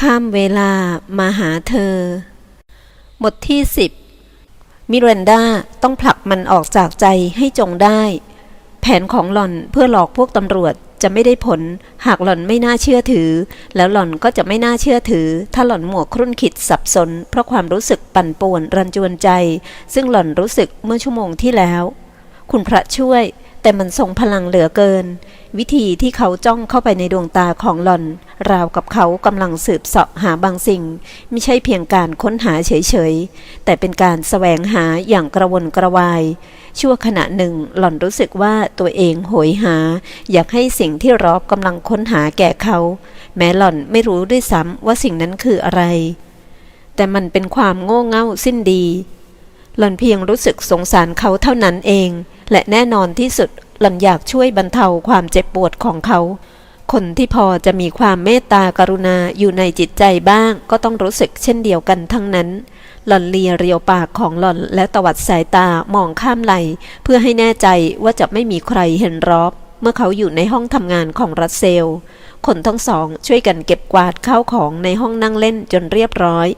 ข้ามเวลามาหาเธอ บทที่สิบมิเรนดาต้องผลักมันออกจากใจให้จงได้ แผนของหล่อนเพื่อหลอกพวกตำรวจจะไม่ได้ผล หากหล่อนไม่น่าเชื่อถือ แล้วหล่อนก็จะไม่น่าเชื่อถือ ถ้าหล่อนหมวกครุ่นขิดสับสน เพราะความรู้สึกปั่นป่วนรันจวนใจ ซึ่งหล่อนรู้สึกเมื่อชั่วโมงที่แล้ว คุณพระช่วยแต่มันทรงพลังเหลือเกิน วิธีที่เขาจ้องเข้าไปในดวงตาของหล่อน ราวกับเขากำลังสืบเสาะหาบางสิ่ง ไม่ใช่เพียงการค้นหาเฉยๆ แต่เป็นการแสวงหาอย่างกระวนกระวาย ชั่วขณะหนึ่งหล่อนรู้สึกว่าตัวเองโหยหา อยากให้สิ่งที่รอบกำลังค้นหาแก่เขา แม้หล่อนไม่รู้ด้วยซ้ำว่าสิ่งนั้นคืออะไร แต่มันเป็นความโง่เง่าสิ้นดีหล่อนเพียงรู้สึกสงสารเขาเท่านั้นเอง และแน่นอนที่สุด หล่อนอยากช่วยบรรเทาความเจ็บปวดของเขา คนที่พอจะมีความเมตตากรุณาอยู่ในจิตใจบ้าง ก็ต้องรู้สึกเช่นเดียวกันทั้งนั้น หล่อนเลียเรียวปากของหล่อนและตวัดสายตามองข้ามไหล เพื่อให้แน่ใจว่าจะไม่มีใครเห็นรอบ เมื่อเขาอยู่ในห้องทำงานของรัสเซล คนทั้งสองช่วยกันเก็บกวาดข้าวของในห้องนั่งเล่นจนเรียบร้อย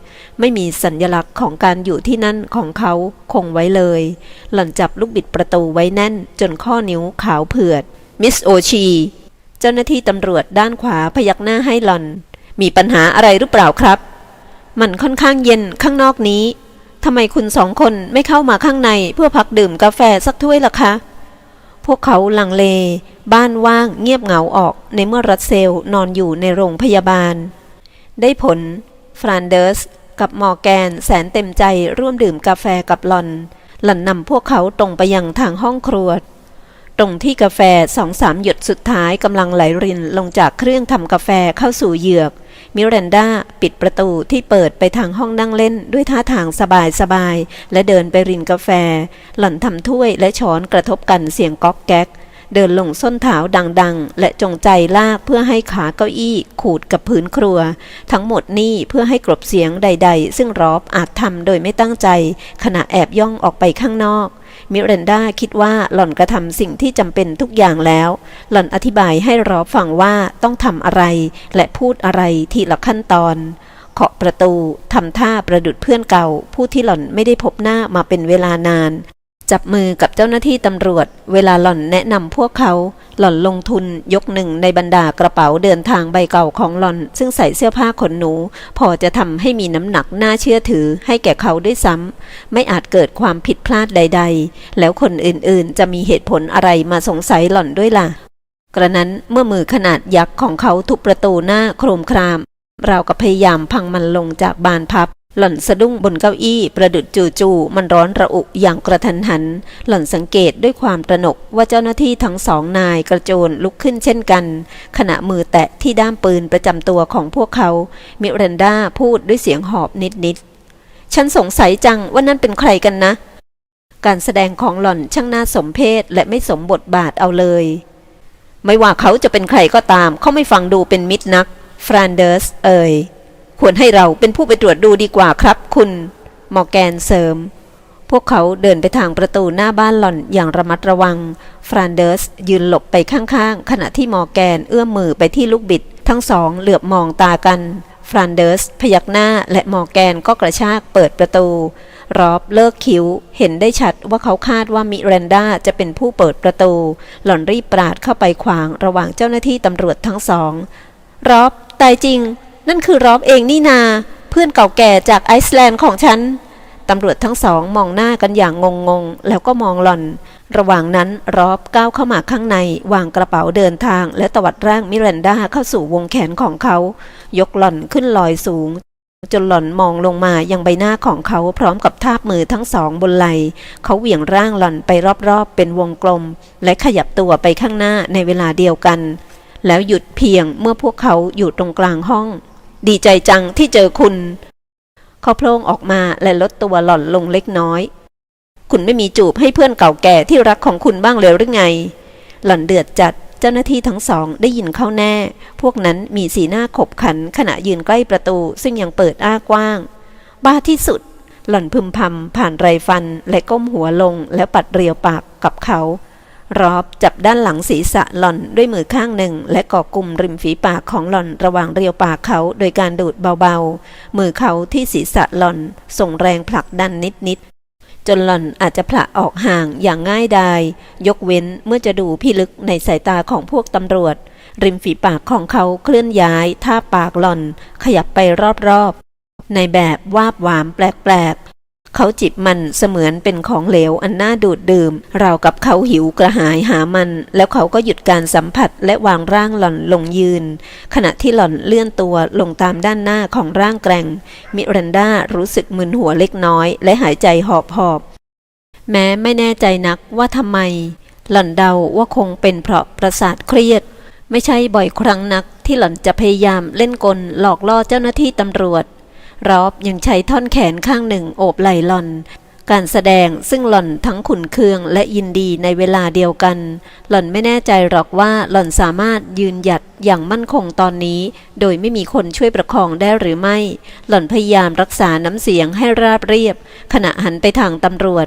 ไม่มีสัญญลักษณ์ของการอยู่ที่นั่นของเขาคงไว้เลย หล่อนจับลูกบิดประตูไว้แน่นจนข้อนิ้วขาวเผือด มิสโอชี เจ้าหน้าที่ตำรวจด้านขวาพยักหน้าให้หล่อน มีปัญหาอะไรหรือเปล่าครับ มันค่อนข้างเย็นข้างนอกนี้ทำไมคุณสองคนไม่เข้ามาข้างในเพื่อพักดื่มกาแฟสักถ้วยล่ะคะ พวกเขาลังเล บ้านว่างเงียบเหงาออกในเมื่อรัสเซลนอนอยู่ในโรงพยาบาล ได้ผล ฟรานเดอร์สกับมอร์แกนแสนเต็มใจร่วมดื่มกาแฟกับหลอน หล่อนนำพวกเขาตรงไปยังทางห้องครัว ตรงที่กาแฟสองสามหยดสุดท้ายกำลังไหลรินลงจากเครื่องทำกาแฟเข้าสู่เหยือก มิเรนดาปิดประตูที่เปิดไปทางห้องนั่งเล่นด้วยท่าทางสบายสบายๆและเดินไปรินกาแฟ หล่อนทำถ้วยและช้อนกระทบกันเสียงก๊อกแก๊ก เดินลงส้นเท้าดังๆ และจงใจลากเพื่อให้ขาเก้าอี้ขูดกับพื้นครัว ทั้งหมดนี่เพื่อให้กลบเสียงใด ๆ ซึ่งรอบอาจทำโดยไม่ตั้งใจ ขณะแอบย่องออกไปข้างนอก มิเรนดาคิดว่าหล่อนกระทำสิ่งที่จำเป็นทุกอย่างแล้ว หล่อนอธิบายให้รอบฟังว่าต้องทำอะไร และพูดอะไรทีละขั้นตอนเคาะประตูทำท่าประดุดเพื่อนเก่า ผู้ที่หล่อนไม่ได้พบหน้ามาเป็นเวลานาน จับมือกับเจ้าหน้าที่ตำรวจ เวลาหล่อนแนะนำพวกเขา หล่อนลงทุนยกหนึ่งในบรรดากระเป๋าเดินทางใบเก่าของหล่อน ซึ่งใส่เสื้อผ้าขนหนู พอจะทำให้มีน้ำหนักน่าเชื่อถือให้แก่เขาด้วยซ้ำไม่อาจเกิดความผิดพลาดใด ๆ แล้วคนอื่นๆ จะมีเหตุผลอะไรมาสงสัยหล่อนด้วยล่ะ กระนั้นเมื่อมือขนาดยักษ์ของเขาทุบประตูหน้าโครมคราม เรากับพยายามพังมันลงจากบานพับ หล่อนสะดุ้งบนเก้าอี้ประดุดจู่ๆมันร้อนระอุอย่างกระทันหัน หล่อนสังเกตด้วยความตระหนกว่าเจ้าหน้าที่ทั้งสองนายกระโจนลุกขึ้นเช่นกัน ขณะมือแตะที่ด้ามปืนประจำตัวของพวกเขา มิเรนดาพูดด้วยเสียงหอบนิดๆ ฉันสงสัยจังว่านั่นเป็นใครกันนะ การแสดงของหล่อนช่างน่าสมเพชและไม่สมบทบาทเอาเลย ไม่ว่าเขาจะเป็นใครก็ตามเขาไม่ฟังดูเป็นมิตรนัก ฟรานเดอร์สเอ่ย ควรให้เราเป็นผู้ไปตรวจดูดีกว่าครับ คุณมอแกนเสริม พวกเขาเดินไปทางประตูหน้าบ้านหล่อนอย่างระมัดระวัง ฟรานเดอร์สยืนหลบไปข้างๆ ขณะที่มอแกนเอื้อมมือไปที่ลูกบิด ทั้งสองเหลือบมองตากัน ฟรานเดอร์สพยักหน้าและมอแกนก็กระชากเปิดประตู รอบเลิกคิ้ว เห็นได้ชัดว่าเขาคาดว่ามิเรนดาจะเป็นผู้เปิดประตู หล่อนรีบปราดเข้าไปขวางระหว่างเจ้าหน้าที่ตำรวจทั้งสองรอบตายจริง นั่นคือรอบเองนี่นา เพื่อนเก่าแก่จากไอซ์แลนด์ของฉัน ตำรวจทั้งสองมองหน้ากันอย่างงงๆแล้วก็มองหล่อน ระหว่างนั้นรอบก้าวเข้ามาข้างใน วางกระเป๋าเดินทาง และตวัดร่างมิเรนดาเข้าสู่วงแขนของเขา ยกหล่อนขึ้นลอยสูงจนหล่อนมองลงมายังใบหน้าของเขาพร้อมกับทาบมือทั้งสองบนไหลเขาเหวี่ยงร่างหล่อนไปรอบๆ เป็นวงกลม และขยับตัวไปข้างหน้าในเวลาเดียวกัน แล้วหยุดเพียงเมื่อพวกเขาอยู่ตรงกลางห้อง ดีใจจังที่เจอคุณ เขาโพล่งออกมาและลดตัวหล่อนลงเล็กน้อย คุณไม่มีจูบให้เพื่อนเก่าแก่ที่รักของคุณบ้างเลยหรือไง หล่อนเดือดจัดเจ้าหน้าที่ทั้งสองได้ยินเข้าแน่ พวกนั้นมีสีหน้าขบขันขณะยืนใกล้ประตูซึ่งยังเปิดอ้ากว้าง บ้าที่สุด หล่อนพึมพำผ่านไรฟันและก้มหัวลงแล้วปัดเรียวปากกับเขา รอบจับด้านหลังศีรษะหล่อนด้วยมือข้างหนึ่ง และก่อกลุ่มริมฝีปากของหล่อนระหว่างเรียวปากเขาโดยการดูดเบาๆ มือเขาที่ศีรษะหล่อน ส่งแรงผลักดันนิดๆ จนหล่อนอาจจะผละออกห่างอย่างง่ายดาย ยกเว้นเมื่อจะดูพิลึกในสายตาของพวกตำรวจ ริมฝีปากของเขาเคลื่อนย้ายท่าปากหล่อน ขยับไปรอบๆ ในแบบวาบหวามแปลกๆ เขาจิบมันเสมือนเป็นของเหลวอันน่าดูดดื่ม ราวกับเขาหิวกระหายหามัน แล้วเขาก็หยุดการสัมผัสและวางร่างหล่อนลงยืน ขณะที่หล่อนเลื่อนตัวลงตามด้านหน้าของร่างแกร่ง มิรันดารู้สึกมึนหัวเล็กน้อย และหายใจหอบหอบแม้ไม่แน่ใจนักว่าทำไม หล่อนเดาว่าคงเป็นเพราะประสาทเครียด ไม่ใช่บ่อยครั้งนักที่หล่อนจะพยายามเล่นกลหลอกล่อเจ้าหน้าที่ตำรวจ รอบยังใช้ท่อนแขนข้างหนึ่งโอบไหล่หล่อน การแสดงซึ่งหล่อนทั้งขุนเคืองและยินดีในเวลาเดียวกัน หล่อนไม่แน่ใจหรอกว่าหล่อนสามารถยืนหยัดอย่างมั่นคงตอนนี้ โดยไม่มีคนช่วยประคองได้หรือไม่ หล่อนพยายามรักษาน้ำเสียงให้ราบเรียบ ขณะหันไปทางตำรวจ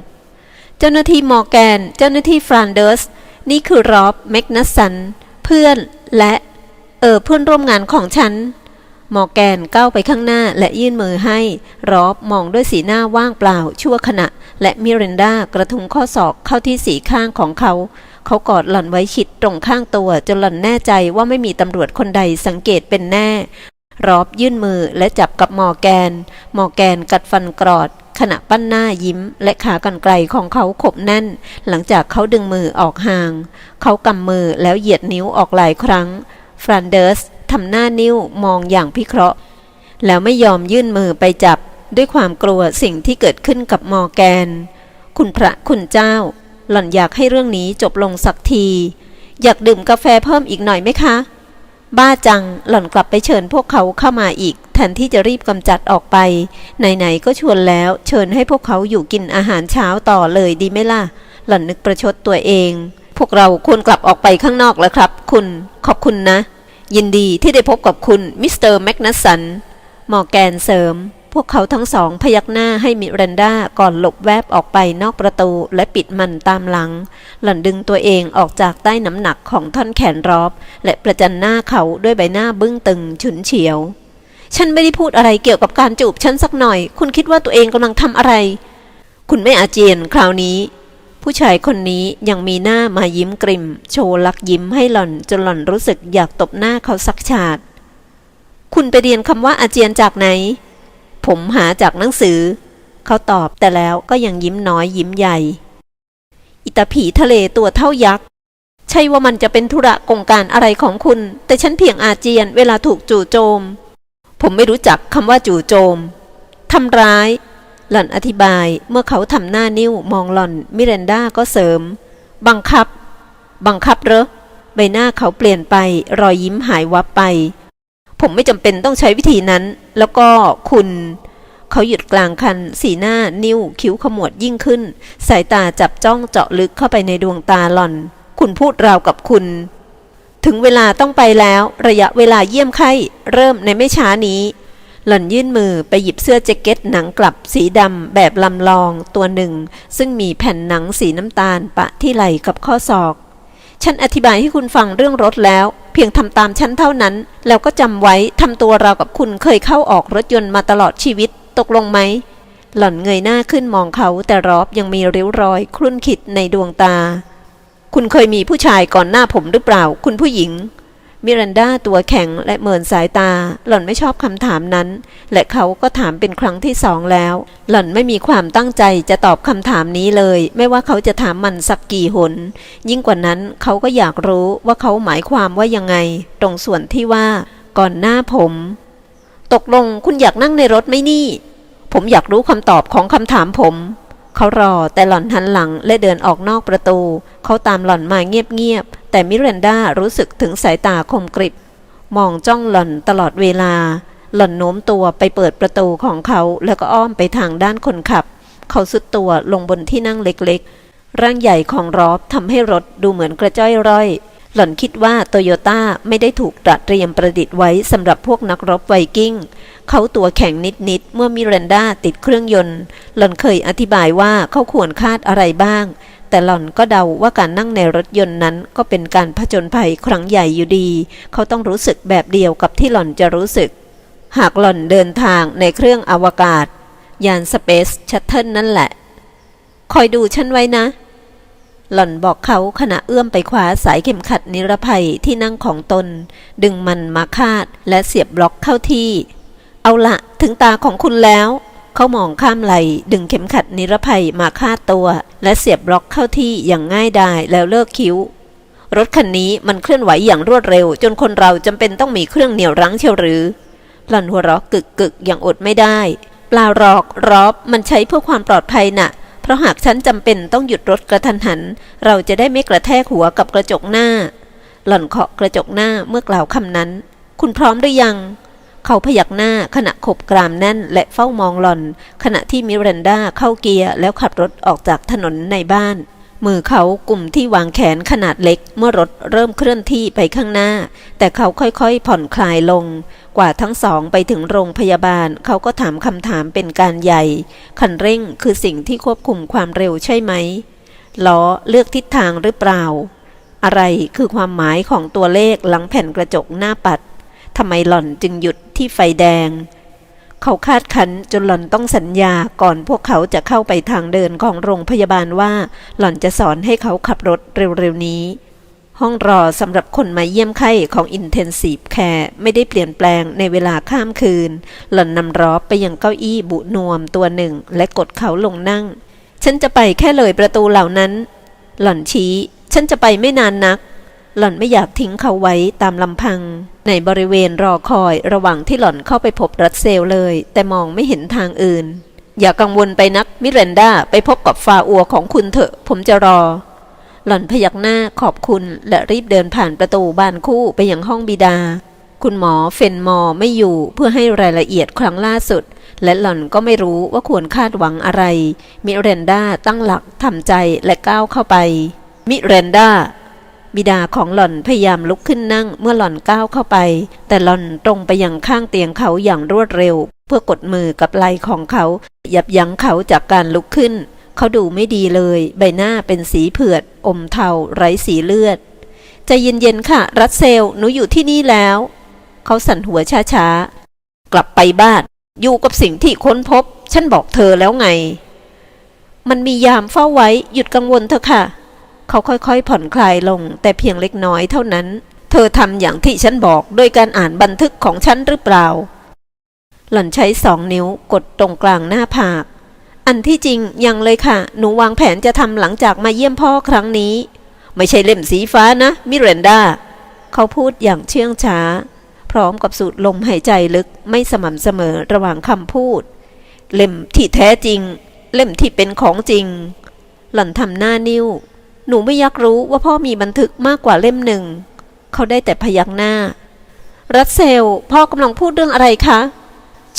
เจ้าหน้าที่มอร์แกน เจ้าหน้าที่ฟรานเดอร์สนี่คือรอบแมกนัสสันเพื่อนและ เออเพื่อนร่วมงานของฉัน มอแกนก้าวไปข้างหน้าและยื่นมือให้ รอบมองด้วยสีหน้าว่างเปล่าชั่วขณะ และมิเรนดากระทุ้งข้อศอกเข้าที่สีข้างของเขา เขากอดหล่อนไว้ชิดตรงข้างตัวจนหล่อนแน่ใจว่าไม่มีตำรวจคนใดสังเกตเป็นแน่ รอบยื่นมือและจับกับมอแกน มอแกนกัดฟันกรอด ขณะปั้นหน้ายิ้ม และขากรรไกรของเขาขบแน่น หลังจากเขาดึงมือออกห่าง เขากำมือแล้วเหยียดนิ้วออกหลายครั้งฟรานเดอร์ส ทำหน้านิ้วมองอย่างพิเคราะห์ แล้วไม่ยอมยื่นมือไปจับด้วยความกลัวสิ่งที่เกิดขึ้นกับมอแกน คุณพระคุณเจ้า หล่อนอยากให้เรื่องนี้จบลงสักที อยากดื่มกาแฟเพิ่มอีกหน่อยไหมคะ บ้าจังหล่อนกลับไปเชิญพวกเขาเข้ามาอีกแทนที่จะรีบกำจัดออกไป ไหนๆก็ชวนแล้ว เชิญให้พวกเขาอยู่กินอาหารเช้าต่อเลยดีไหมล่ะ หล่อนนึกประชดตัวเอง พวกเราควรกลับออกไปข้างนอกแล้วครับ คุณขอบคุณนะ ยินดีที่ได้พบกับคุณมิสเตอร์แมกนัสสันมอร์แกนเสริม พวกเขาทั้งสองพยักหน้าให้มิรันดาก่อนหลบแวบออกไปนอกประตูและปิดมันตามหลัง หล่อนดึงตัวเองออกจากใต้น้ำหนักของท่อนแขนรอบ และประจันหน้าเขาด้วยใบหน้าบึ้งตึงฉุนเฉียว ฉันไม่ได้พูดอะไรเกี่ยวกับการจูบฉันสักหน่อย คุณคิดว่าตัวเองกำลังทำอะไร คุณไม่อาเจียนคราวนี้ ผู้ชายคนนี้ยังมีหน้ามายิ้มกริม โชว์ลักยิ้มให้หล่อนจนหล่อนรู้สึกอยากตบหน้าเขาสักฉาด คุณไปเรียนคำว่าอาเจียนจากไหน ผมหาจากหนังสือ เขาตอบแต่แล้วก็ยังยิ้มน้อยยิ้มใหญ่ อิตาผีทะเลตัวเท่ายักษ์ใช่ว่ามันจะเป็นธุระกงการอะไรของคุณ แต่ฉันเพียงอาเจียนเวลาถูกจู่โจม ผมไม่รู้จักคำว่าจู่โจมทำร้าย หล่อนอธิบายเมื่อเขาทำหน้านิ้วมองหล่อนมิเรนดาก็เสริม บังคับ บังคับเหรอใบหน้าเขาเปลี่ยนไปรอยยิ้มหายวับไป ผมไม่จำเป็นต้องใช้วิธีนั้น แล้วก็คุณ เขาหยุดกลางคัน สีหน้านิ้วคิ้วขมวดยิ่งขึ้น สายตาจับจ้องเจาะลึกเข้าไปในดวงตาหล่อน คุณพูดราวกับคุณ ถึงเวลาต้องไปแล้ว ระยะเวลาเยี่ยมไข้ เริ่มในไม่ช้านี้ หล่อนยื่นมือไปหยิบเสื้อแจ็คเก็ตหนังกลับสีดำแบบลำลองตัวหนึ่ง ซึ่งมีแผ่นหนังสีน้ำตาลปะที่ไหล่กับข้อศอก ฉันอธิบายให้คุณฟังเรื่องรถแล้ว เพียงทำตามฉันเท่านั้น แล้วก็จำไว้ทำตัวเรากับคุณเคยเข้าออกรถยนต์มาตลอดชีวิต ตกลงไหม หล่อนเงยหน้าขึ้นมองเขาแต่รอบยังมีริ้วรอยคลุ่นขิดในดวงตา คุณเคยมีผู้ชายก่อนหน้าผมหรือเปล่า คุณผู้หญิง มิรันดาตัวแข็งและเมินสายตา หล่อนไม่ชอบคำถามนั้น และเขาก็ถามเป็นครั้งที่สองแล้ว หล่อนไม่มีความตั้งใจจะตอบคำถามนี้เลย ไม่ว่าเขาจะถามมันสักกี่หน ยิ่งกว่านั้นเขาก็อยากรู้ว่าเขาหมายความว่ายังไง ตรงส่วนที่ว่า ก่อนหน้าผม ตกลงคุณอยากนั่งในรถไหมนี่ ผมอยากรู้คำตอบของคำถามผมเขารอแต่หล่อนหันหลังและเดินออกนอกประตู เขาตามหล่อนมาเงียบ แต่มิเรนดารู้สึกถึงสายตาคมกริบ มองจ้องหล่อนตลอดเวลา หล่อนโน้มตัวไปเปิดประตูของเขาแล้วก็อ้อมไปทางด้านคนขับ เขาสุดตัวลงบนที่นั่งเล็กๆ ร่างใหญ่ของรอบทำให้รถดูเหมือนกระจ้อยร่อย หล่อนคิดว่าโตโยต้าไม่ได้ถูกตรเตรียมประดิษฐ์ไว้สำหรับพวกนักรบไวกิ้ง เขาตัวแข็งนิดๆเมื่อมิเรนดาติดเครื่องยนต์ หล่อนเคยอธิบายว่าเขาควรคาดอะไรบ้าง แต่หล่อนก็เดาว่าการนั่งในรถยนต์นั้นก็เป็นการผจญภัยครั้งใหญ่อยู่ดี เขาต้องรู้สึกแบบเดียวกับที่หล่อนจะรู้สึก หากหล่อนเดินทางในเครื่องอวกาศ ยานสเปซชัตเทิลนั่นแหละ คอยดูฉันไว้นะ หล่อนบอกเขาขณะเอื้อมไปคว้าสายเข็มขัดนิรภัยที่นั่งของตน ดึงมันมาคาดและเสียบบล็อกเข้าที่ เอาละถึงตาของคุณแล้ว เขามองข้ามไหลดึงเข็มขัดนิรภัยมาคาดตัว และเสียบล็อกเข้าที่อย่างง่ายดายแล้วเลิกคิ้ว รถคันนี้มันเคลื่อนไหวอย่างรวดเร็ว จนคนเราจำเป็นต้องมีเครื่องเหนี่ยวรั้งเชียวหรือหล่อนหัวเราะกึกกึกอย่างอดไม่ได้เปล่าหรอกรอบมันใช้เพื่อความปลอดภัยน่ะ เพราะหากฉันจำเป็นต้องหยุดรถกระทันหัน เราจะได้ไม่กระแทกหัวกับกระจกหน้า หล่อนเคาะกระจกหน้าเมื่อกล่าวคำนั้น คุณพร้อมหรือยัง เขาพยักหน้าขณะขบกรามแน่นและเฝ้ามองหล่อน ขณะที่มิรันดาเข้าเกียร์แล้วขับรถออกจากถนนในบ้าน มือเขากลุ่มที่วางแขนขนาดเล็กเมื่อรถเริ่มเคลื่อนที่ไปข้างหน้า แต่เขาค่อยๆผ่อนคลายลง กว่าทั้งสองไปถึงโรงพยาบาล เขาก็ถามคำถามเป็นการใหญ่ คันเร่งคือสิ่งที่ควบคุมความเร็วใช่ไหมล้อเลือกทิศทางหรือเปล่า อะไรคือความหมายของตัวเลขหลังแผ่นกระจกหน้าปัด ทำไมหล่อนจึงหยุดที่ไฟแดง เขาคาดคันจนหล่อนต้องสัญญาก่อนพวกเขาจะเข้าไปทางเดินของโรงพยาบาลว่า หล่อนจะสอนให้เขาขับรถเร็วๆนี้ ห้องรอสำหรับคนมาเยี่ยมไข้ของ Intensive Care ไม่ได้เปลี่ยนแปลงในเวลาข้ามคืน หล่อนนำรอไปยังเก้าอี้บุนวมตัวหนึ่งและกดเขาลงนั่ง ฉันจะไปแค่เลยประตูเหล่านั้น หล่อนชี้ ฉันจะไปไม่นานนัก หล่อนไม่อยากทิ้งเขาไว้ตามลำพัง ในบริเวณรอคอยระหว่างที่หล่อนเข้าไปพบรัสเซลเลย แต่มองไม่เห็นทางอื่น อย่ากังวลไปนักมิเรนดาไปพบกับฟาอัวของคุณเถอะ ผมจะรอ หล่อนพยักหน้าขอบคุณและรีบเดินผ่านประตูบ้านคู่ไปยังห้องบิดา คุณหมอเฟนมอไม่อยู่เพื่อให้รายละเอียดครั้งล่าสุด และหล่อนก็ไม่รู้ว่าควรคาดหวังอะไร มิเรนดาตั้งหลักทำใจและก้าวเข้าไป มิเรนดา บิดาของหล่อนพยายามลุกขึ้นนั่งเมื่อหล่อนก้าวเข้าไป แต่หล่อนตรงไปยังข้างเตียงเขาอย่างรวดเร็ว เพื่อกดมือกับไหล่ของเขายับยั้งเขาจากการลุกขึ้น เขาดูไม่ดีเลย ใบหน้าเป็นสีเผือด อมเทา ไร้สีเลือดใจเย็นๆค่ะ รัสเซลหนูอยู่ที่นี่แล้ว เขาสั่นหัวช้าๆ กลับไปบ้าน อยู่กับสิ่งที่ค้นพบ ฉันบอกเธอแล้วไง มันมียามเฝ้าไว้หยุดกังวลเถอะค่ะ เขาค่อยๆผ่อนคลายลงแต่เพียงเล็กน้อยเท่านั้น เธอทำอย่างที่ฉันบอกโดยการอ่านบันทึกของฉันหรือเปล่า หล่อนใช้สองนิ้วกดตรงกลางหน้าผาก อันที่จริงยังเลยค่ะ หนูวางแผนจะทำหลังจากมาเยี่ยมพ่อครั้งนี้ ไม่ใช่เล่มสีฟ้านะ มิเรนดา เขาพูดอย่างเชื่องช้า พร้อมกับสูดลมหายใจลึกไม่สม่ำเสมอระหว่างคำพูด เล่มที่แท้จริง เล่มที่เป็นของจริง หล่อนทำหน้านิ้ว หนูไม่ยากรู้ว่าพ่อมีบันทึกมากกว่าเล่มหนึ่ง เขาได้แต่พยักหน้า รัสเซล พ่อกำลังพูดเรื่องอะไรคะ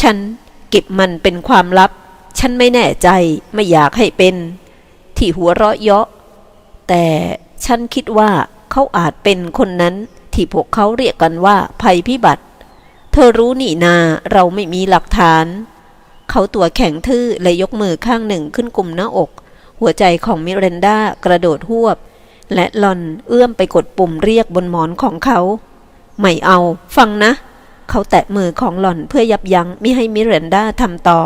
ฉันเก็บมันเป็นความลับ ฉันไม่แน่ใจไม่อยากให้เป็น ที่หัวเราะเยาะ แต่ฉันคิดว่าเขาอาจเป็นคนนั้นที่พวกเขาเรียกกันว่าภัยพิบัติ เธอรู้นี่นาเราไม่มีหลักฐาน เขาตัวแข็งทื่อและยกมือข้างหนึ่งขึ้นกลุ่มหน้าอก หัวใจของมิเรนดากระโดดหวบ และหลอนเอื้อมไปกดปุ่มเรียกบนหมอนของเขา ไม่เอา ฟังนะ เขาแตะมือของหล่อนเพื่อยับยั้งไม่ให้มิเรนดาทำต่อ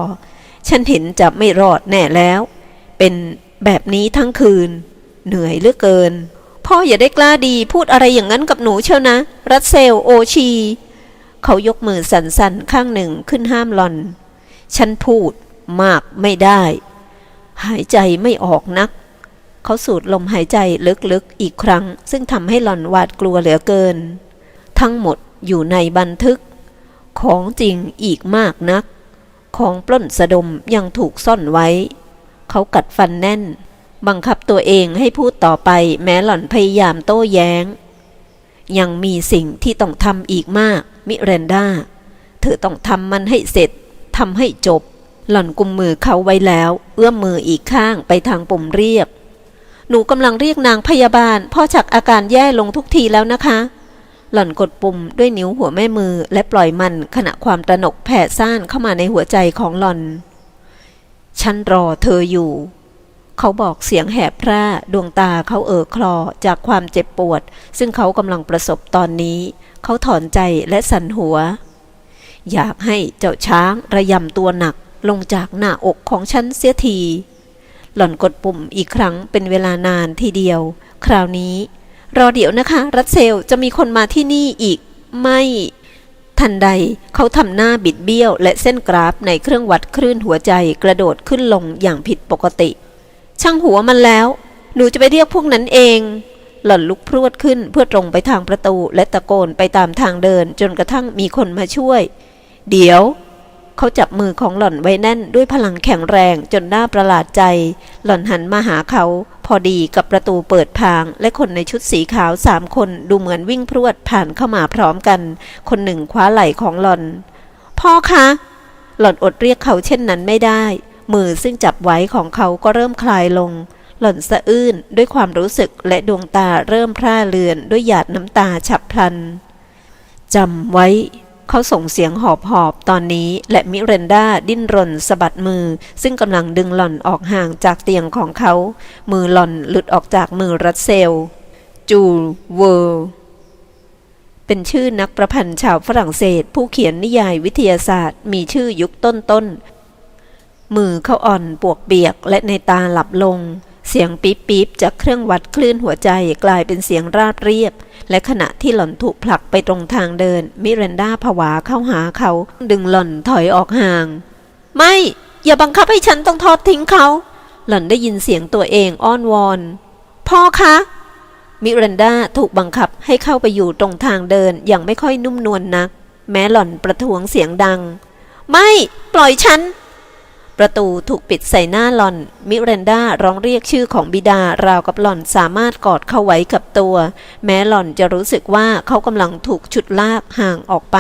ฉันเห็นจะไม่รอดแน่แล้ว เป็นแบบนี้ทั้งคืน เหนื่อยเหลือเกิน พ่ออย่าได้กล้าดีพูดอะไรอย่างนั้นกับหนูเชียวนะ รัสเซล โอชี เขายกมือสั่นๆข้างหนึ่งขึ้นห้ามหลอน ฉันพูดมากไม่ได้ หายใจไม่ออกนัก เขาสูดลมหายใจลึกๆอีกครั้ง ซึ่งทำให้หล่อนหวาดกลัวเหลือเกิน ทั้งหมดอยู่ในบันทึก ของจริงอีกมากนัก ของปล้นสะดมยังถูกซ่อนไว้ เขากัดฟันแน่น บังคับตัวเองให้พูดต่อไปแม้หล่อนพยายามโต้แย้ง ยังมีสิ่งที่ต้องทำอีกมาก มิเรนดาเธอต้องทำมันให้เสร็จทำให้จบ หล่อนกุมมือเขาไว้แล้ว เอื้อมมืออีกข้างไปทางปุ่มเรียกหนูกำลังเรียกนางพยาบาล พ่อชักอาการแย่ลงทุกทีแล้วนะคะ หล่อนกดปุ่มด้วยนิ้วหัวแม่มือและปล่อยมันขณะความตระหนกแผ่ซ่านเข้ามาในหัวใจของหล่อน ฉันรอเธออยู่ เขาบอกเสียงแหบพร่าดวงตาเขาเอ่อคลอจากความเจ็บปวด ซึ่งเขากำลังประสบตอนนี้ เขาถอนใจและสั่นหัว อยากให้เจ้าช้างระยำตัวหนัก ลงจากหน้าอกของฉันเสียที หล่อนกดปุ่มอีกครั้งเป็นเวลานานทีเดียว คราวนี้ รอเดี๋ยวนะคะ รัสเซลจะมีคนมาที่นี่อีก ไม่ ทันใดเขาทำหน้าบิดเบี้ยว และเส้นกราฟในเครื่องวัดคลื่นหัวใจกระโดดขึ้นลงอย่างผิดปกติ ช่างหัวมันแล้ว หนูจะไปเรียกพวกนั้นเองหล่อนลุกพรวดขึ้นเพื่อตรงไปทางประตูและตะโกนไปตามทางเดินจนกระทั่งมีคนมาช่วย เดี๋ยว เขาจับมือของหล่อนไว้แน่นด้วยพลังแข็งแรงจนน่าประหลาดใจ หล่อนหันมาหาเขา พอดีกับประตูเปิดพาง และคนในชุดสีขาวสามคนดูเหมือนวิ่งพรวดผ่านเข้ามาพร้อมกัน คนหนึ่งคว้าไหล่ของหล่อน พ่อคะ หล่อนอดเรียกเขาเช่นนั้นไม่ได้ มือซึ่งจับไว้ของเขาก็เริ่มคลายลง หล่อนสะอื้นด้วยความรู้สึกและดวงตาเริ่มพร่าเลือนด้วยหยาดน้ำตาฉับพลันจำไว้ เขาส่งเสียงหอบหอบตอนนี้และมิเรนดาดิ้นรนสะบัดมือ ซึ่งกำลังดึงหล่อนออกห่างจากเตียงของเขา มือหล่อนหลุดออกจากมือรัสเซล จูเวอร์เป็นชื่อนักประพันธ์ชาวฝรั่งเศส ผู้เขียนนิยายวิทยาศาสตร์ มีชื่อยุคต้นๆ มือเขาอ่อนปวกเปียกและในตาหลับลง เสียงปี๊บปี๊บจากเครื่องวัดคลื่นหัวใจกลายเป็นเสียงราบเรียบ และขณะที่หล่อนถูกผลักไปตรงทางเดิน มิเรนดาผวาเข้าหาเขา ดึงหล่อนถอยออกห่าง ไม่ อย่าบังคับให้ฉันต้องทอดทิ้งเขา หล่อนได้ยินเสียงตัวเองอ้อนวอน พ่อคะ มิเรนดาถูกบังคับให้เข้าไปอยู่ตรงทางเดินอย่างไม่ค่อยนุ่มนวลนนัก แม้หล่อนประท้วงเสียงดัง ไม่ ปล่อยฉัน ประตูถูกปิดใส่หน้าหล่อน มิเรนดาร้องเรียกชื่อของบิดาราวกับหล่อนสามารถกอดเข้าไว้กับตัว แม้หล่อนจะรู้สึกว่าเขากำลังถูกฉุดลากห่างออกไป